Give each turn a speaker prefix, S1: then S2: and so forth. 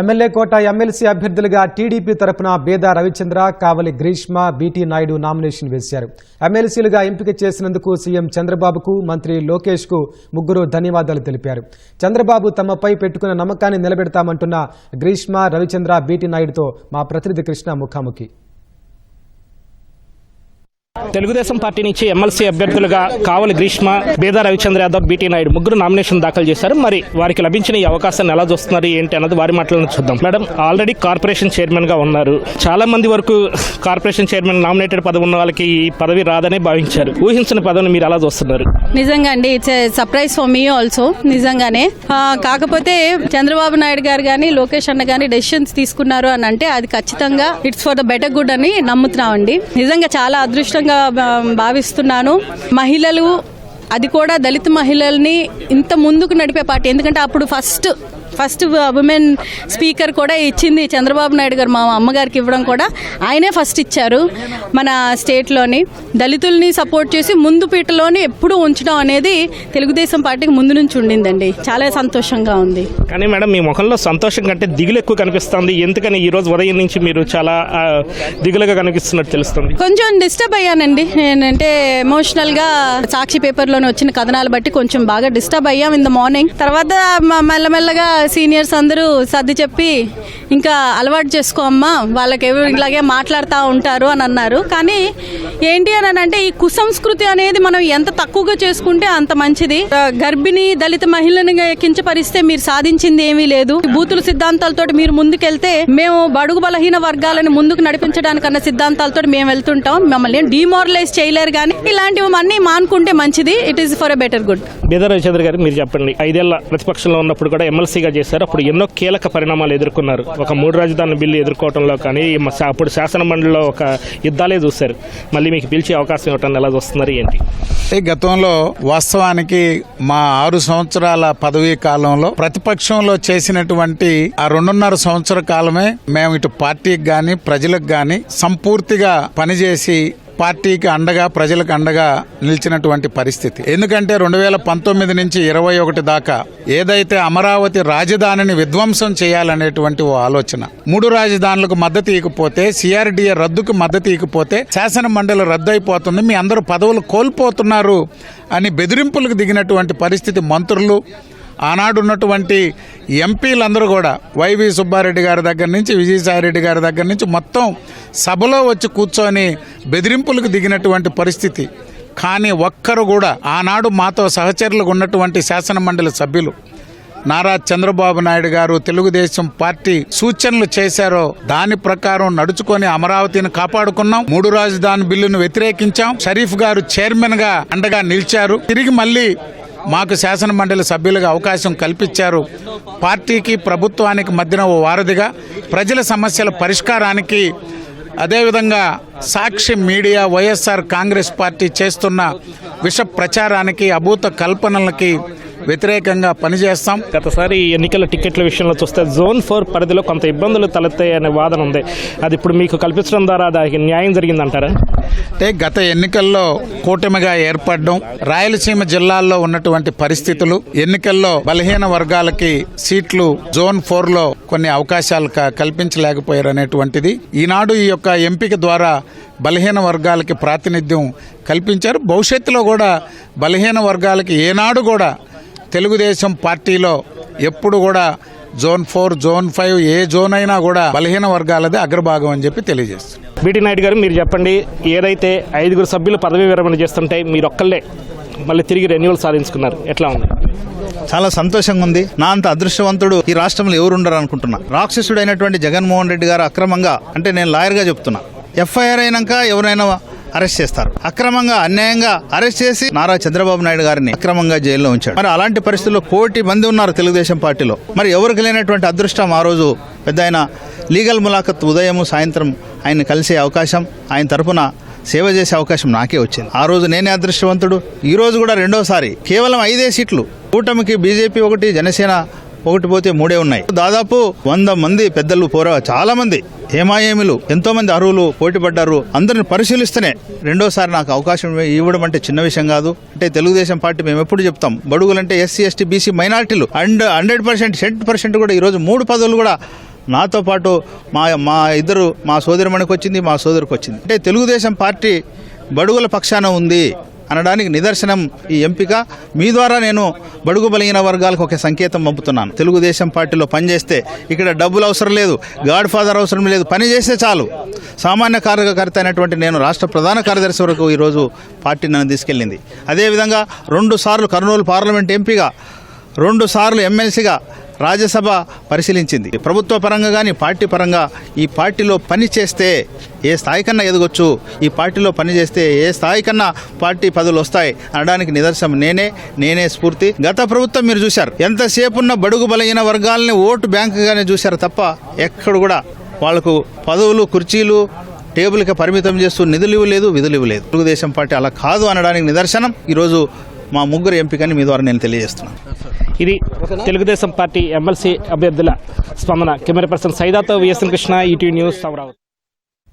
S1: MLA కోట MLC అభ్యర్థులుగా TDP తరపున బేదా రవిచంద్ర కావలి Greeshma BT Naidu nomination వేశారు. ఎమ్మెల్సీలుగా ఎంపిక చేసినందుకు సీఎం చంద్రబాబుకు మంత్రి లోకేష్కు ముగ్గురు ధన్యవాదాలు తెలిపారు. చంద్రబాబు తమపై పెట్టుకున్న నమ్మకాన్ని నిలబెడతామంటున్న గ్రీష్మ రవిచంద్ర బీటీ నాయుడుతో మా ప్రతినిధి కృష్ణ ముఖాముఖి.
S2: తెలుగుదేశం పార్టీ నుంచి ఎమ్మెల్సీ అభ్యర్థులుగా కావలి గ్రీష్మ బేదా రవిచంద్ర యాదవ్ బీటీ నాయుడు ముగ్గురు నామినేషన్ దాఖలు చేశారు. మరి వారికి లభించిన ఈ అవకాశాన్ని ఎలా చూస్తున్నారు ఏంటి అన్నది వారి మాటలను చూద్దాం. మేడం ఆల్రెడీ కార్పొరేషన్ చైర్మన్గా ఉన్నారు. చాలా మంది వరకు కార్పొరేషన్ చైర్మన్ నామినేటెడ్ పదవి ఉన్న వాళ్ళకి ఈ పదవి రాదనే భావించారు. ఊహించిన పదవిని మీరు ఎలా చూస్తున్నారు?
S3: నిజంగా అండి it's surprise for me also నిజంగానే. కాకపోతే చంద్రబాబు నాయుడు గారు కానీ లోకేష్ అన్న కానీ డెసిషన్స్ తీసుకున్నారు అని అంటే అది ఖచ్చితంగా it's for the better good అని నమ్ముతున్నామండి. నిజంగా చాలా అదృష్టం అదృష్టంగా భా- భావిస్తున్నాను. మహిళలు అది కూడా దళిత మహిళల్ని ఇంత ముందుకు నడిపే పార్టీ. ఎందుకంటే అప్పుడు ఫస్ట్ ఫస్ట్ ఉమెన్ స్పీకర్ కూడా ఇచ్చింది చంద్రబాబు నాయుడు గారు మా అమ్మగారికి ఇవ్వడం కూడా ఆయనే ఫస్ట్ ఇచ్చారు మన స్టేట్లోని. దళితుల్ని సపోర్ట్ చేసి ముందు పీటలోని ఎప్పుడూ ఉంచడం అనేది తెలుగుదేశం పార్టీకి ముందు నుంచి ఉండిందండి. చాలా సంతోషంగా ఉంది.
S2: కానీ మేడం మీ ముఖంలో సంతోషం కంటే దిగులు ఎక్కువ కనిపిస్తుంది. ఎందుకని ఈ రోజు ఉదయం నుంచి మీరు చాలా దిగులుగా కనిపిస్తున్నట్టు తెలుస్తుంది?
S3: కొంచెం డిస్టర్బ్ అయ్యానండి. నేనంటే ఎమోషనల్గా సాక్షి పేపర్లోనే వచ్చిన కథనాలు బట్టి కొంచెం బాగా డిస్టర్బ్ అయ్యాం ఇన్ ద మార్నింగ్. తర్వాత మెల్లమెల్లగా సీనియర్స్ అందరూ సర్ది చెప్పి ఇంకా అలవాటు చేసుకో అమ్మా వాళ్ళకి ఎవరు ఇలాగే మాట్లాడుతూ ఉంటారు అని అన్నారు. కానీ ఏంటి అని అంటే ఈ కుసంస్కృతి అనేది మనం ఎంత తక్కువగా చేసుకుంటే అంత మంచిది. గర్భిణి గర్భిణీ దళిత మహిళను కించపరిస్తే మీరు సాధించింది ఏమీ లేదు. బూతుల సిద్ధాంతాలతో మీరు ముందుకెళ్తే మేము బడుగు బలహీన వర్గాలను ముందుకు నడిపించడానికన్న సిద్ధాంతాలతో మేము వెళ్తుంటాం. మమ్మల్ని డిమారలైజ్ చేయలేరు కానీ ఇలాంటివి అన్నీ మానుకుంటే మంచిది. It is for a better good
S2: Bedar Ravichandra garu మీరు చెప్పండి. ఐదేళ్ళ ప్రతిపక్షంలో ఉన్నప్పుడు కూడా ఎమ్మెల్సీగా చేశారు. అప్పుడు ఎన్నో కీలక పరిణామాలు ఎదుర్కొన్నారు. ఒక మూడు రాజధాని బిల్లు ఎదుర్కోవడంలో కానీ అప్పుడు శాసనమండలిలో ఒక యుద్ధాలే చూశారు. మళ్ళీ మీకు పిలిచే అవకాశం ఇవ్వటం ఎలా చూస్తున్నారు ఏంటి?
S4: ఈ గతంలో వాస్తవానికి మా ఆరు సంవత్సరాల పదవీ కాలంలో ప్రతిపక్షంలో చేసినటువంటి ఆ రెండున్నర సంవత్సర కాలమే మేము ఇటు పార్టీకి కానీ ప్రజలకు కానీ సంపూర్తిగా పనిచేసి పార్టీకి అండగా ప్రజలకు అండగా నిలిచినటువంటి పరిస్థితి. ఎందుకంటే రెండు వేల పంతొమ్మిది నుంచి ఇరవై ఒకటి దాకా ఏదైతే అమరావతి రాజధానిని విధ్వంసం చేయాలనేటువంటి ఓ ఆలోచన మూడు రాజధానులకు మద్దతు ఇకపోతే సిఆర్డీఏ రద్దుకు మద్దతు ఇకపోతే శాసన మండలి రద్దు అయిపోతుంది మీ అందరూ పదవులు కోల్పోతున్నారు అని బెదిరింపులకు దిగినటువంటి పరిస్థితి మంత్రులు ఆనాడున్నటువంటి ఎంపీలందరూ కూడా వైవి సుబ్బారెడ్డి గారి దగ్గర నుంచి విజయసాయిరెడ్డి గారి దగ్గర నుంచి మొత్తం సభలో వచ్చి కూర్చొని బెదిరింపులకు దిగినటువంటి పరిస్థితి. కానీ ఒక్కరు కూడా ఆనాడు మాతో సహచరులుగా ఉన్నటువంటి శాసన మండలి సభ్యులు నారా చంద్రబాబు నాయుడు గారు తెలుగుదేశం పార్టీ సూచనలు చేశారో దాని ప్రకారం నడుచుకొని అమరావతిని కాపాడుకున్నాం. మూడు రాజధాని బిల్లును వ్యతిరేకించాం. షరీఫ్ గారు చైర్మన్గా అండగా నిలిచారు. తిరిగి మళ్ళీ మాకు శాసన మండలి సభ్యులుగా అవకాశం కల్పించారు. పార్టీకి ప్రభుత్వానికి మధ్యన ఓ వారధిగా ప్రజల సమస్యల పరిష్కారానికి అదేవిధంగా Sakshi media YSR Congress party చేస్తున్న విష ప్రచారానికి అభూత కల్పనలకి వ్యతిరేకంగా పనిచేస్తాం
S2: గతసారి ఎన్నికల టికెట్ల విషయంలో చూస్తే జోన్ ఫోర్ పరిధిలో కొంత ఇబ్బందులు తలెత్తాయి అనే వాదన ఉంది. అది ఇప్పుడు మీకు కల్పించడం ద్వారా దానికి న్యాయం జరిగిందంటారా?
S4: అంటే గత ఎన్నికల్లో కూటమిగా ఏర్పడడం రాయలసీమ జిల్లాల్లో ఉన్నటువంటి పరిస్థితులు ఎన్నికల్లో బలహీన వర్గాలకి సీట్లు జోన్ ఫోర్లో కొన్ని అవకాశాలు కల్పించలేకపోయారు అనేటువంటిది ఈనాడు ఈ యొక్క ఎంపిక ద్వారా బలహీన వర్గాలకి ప్రాతినిధ్యం కల్పించారు. భవిష్యత్తులో కూడా బలహీన వర్గాలకి ఏనాడు కూడా తెలుగుదేశం పార్టీలో ఎప్పుడు కూడా జోన్ ఫోర్ జోన్ ఫైవ్ ఏ జోన్ అయినా కూడా బలహీన వర్గాలదే అగ్రభాగం అని చెప్పి తెలియజేస్తుంది
S2: బీటీ నాయుడు గారు మీరు చెప్పండి ఏదైతే ఐదుగురు సభ్యులు పదవీ విరమణ చేస్తుంటే మీరు ఒక్కళ్ళే మళ్ళీ తిరిగి రెన్యువల్ సాధించుకున్నారు. ఎట్లా ఉంది?
S5: చాలా సంతోషంగా ఉంది. నా అంత అదృష్టవంతుడు ఈ రాష్ట్రంలో ఎవరు ఉండరు అనుకుంటున్నా. రాక్షసుడైనటువంటి జగన్మోహన్ రెడ్డి గారు అక్రమంగా అంటే నేను లాయర్గా చెప్తున్నా. ఎఫ్ఐఆర్ అయినాక ఎవరైనా అరెస్ట్ చేస్తారు. అక్రమంగా అన్యాయంగా అరెస్ట్ చేసి నారా చంద్రబాబు నాయుడు గారిని అక్రమంగా జైల్లో ఉంచాడు. మరి అలాంటి పరిస్థితుల్లో కోటి మంది ఉన్నారు తెలుగుదేశం పార్టీలో. మరి ఎవరికి లేనటువంటి అదృష్టం ఆ రోజు పెద్ద ఆయన లీగల్ ములాఖత్ ఉదయం సాయంత్రం ఆయన కలిసే అవకాశం ఆయన తరపున సేవ చేసే అవకాశం నాకే వచ్చింది. ఆ రోజు నేనే అదృష్టవంతుడు. ఈ రోజు కూడా రెండోసారి. కేవలం ఐదే సీట్లు. కూటమికి బీజేపీ ఒకటి జనసేన ఒకటి పోతే మూడే ఉన్నాయి. దాదాపు వంద మంది పెద్దలు పోరా చాలా మంది హేమాయేమిలు ఎంతో మంది అర్హులు పోటీ పడ్డారు అందరిని పరిశీలిస్తేనే రెండోసారి నాకు అవకాశం ఇవ్వడం అంటే చిన్న విషయం కాదు. అంటే తెలుగుదేశం పార్టీ మేము ఎప్పుడు చెప్తాం బడుగులంటే ఎస్సీ ఎస్టీ బీసీ మైనార్టీలు and hundred percent cent percent కూడా ఈరోజు మూడు పదవులు కూడా నాతో పాటు మా మా ఇద్దరు మా సోదరిమణికి వచ్చింది మా సోదరికి వచ్చింది. అంటే తెలుగుదేశం పార్టీ బడుగుల పక్షాన ఉంది. అనడానికి నిదర్శనం ఈ ఎంపిక. మీ ద్వారా నేను బడుగు బలహీన వర్గాలకు ఒక సంకేతం పంపుతున్నాను. తెలుగుదేశం పార్టీలో పనిచేస్తే ఇక్కడ డబ్బులు అవసరం లేదు గాడ్ ఫాదర్ అవసరం లేదు పని చేస్తే చాలు. సామాన్య కార్యకర్త అయినటువంటి నేను రాష్ట్ర ప్రధాన కార్యదర్శి వరకు ఈరోజు పార్టీ నన్ను తీసుకెళ్ళింది. అదేవిధంగా రెండు సార్లు కర్నూలు పార్లమెంట్ ఎంపీగా రెండు సార్లు ఎమ్మెల్సీగా రాజ్యసభ పరిశీలించింది. ప్రభుత్వ పరంగా కానీ పార్టీ పరంగా ఈ పార్టీలో పని చేస్తే ఏ స్థాయి కన్నా ఎదగొచ్చు. ఈ పార్టీలో పని చేస్తే ఏ స్థాయి కన్నా పార్టీ పదవులు వస్తాయి అనడానికి నిదర్శనం నేనే నేనే స్ఫూర్తి. గత ప్రభుత్వం మీరు చూశారు. ఎంతసేపు ఉన్న బడుగు బలహీన వర్గాలని ఓటు బ్యాంకుగానే చూశారు తప్ప ఎక్కడ కూడా వాళ్ళకు పదవులు కుర్చీలు టేబుల్కి పరిమితం చేస్తూ నిధులు ఇవ్వలేదు విధులు ఇవ్వలేదు తెలుగుదేశం పార్టీ అలా కాదు అనడానికి నిదర్శనం. ఈరోజు మా ముగ్గురు ఎంపికని మీ ద్వారా నేను తెలియజేస్తున్నాను.
S2: ఇది తెలుగుదేశం పార్టీ ఎమ్మెల్సీ అభ్యర్థుల స్పందన. Camera person సైదాతో VSN Krishna ETV news Amaravati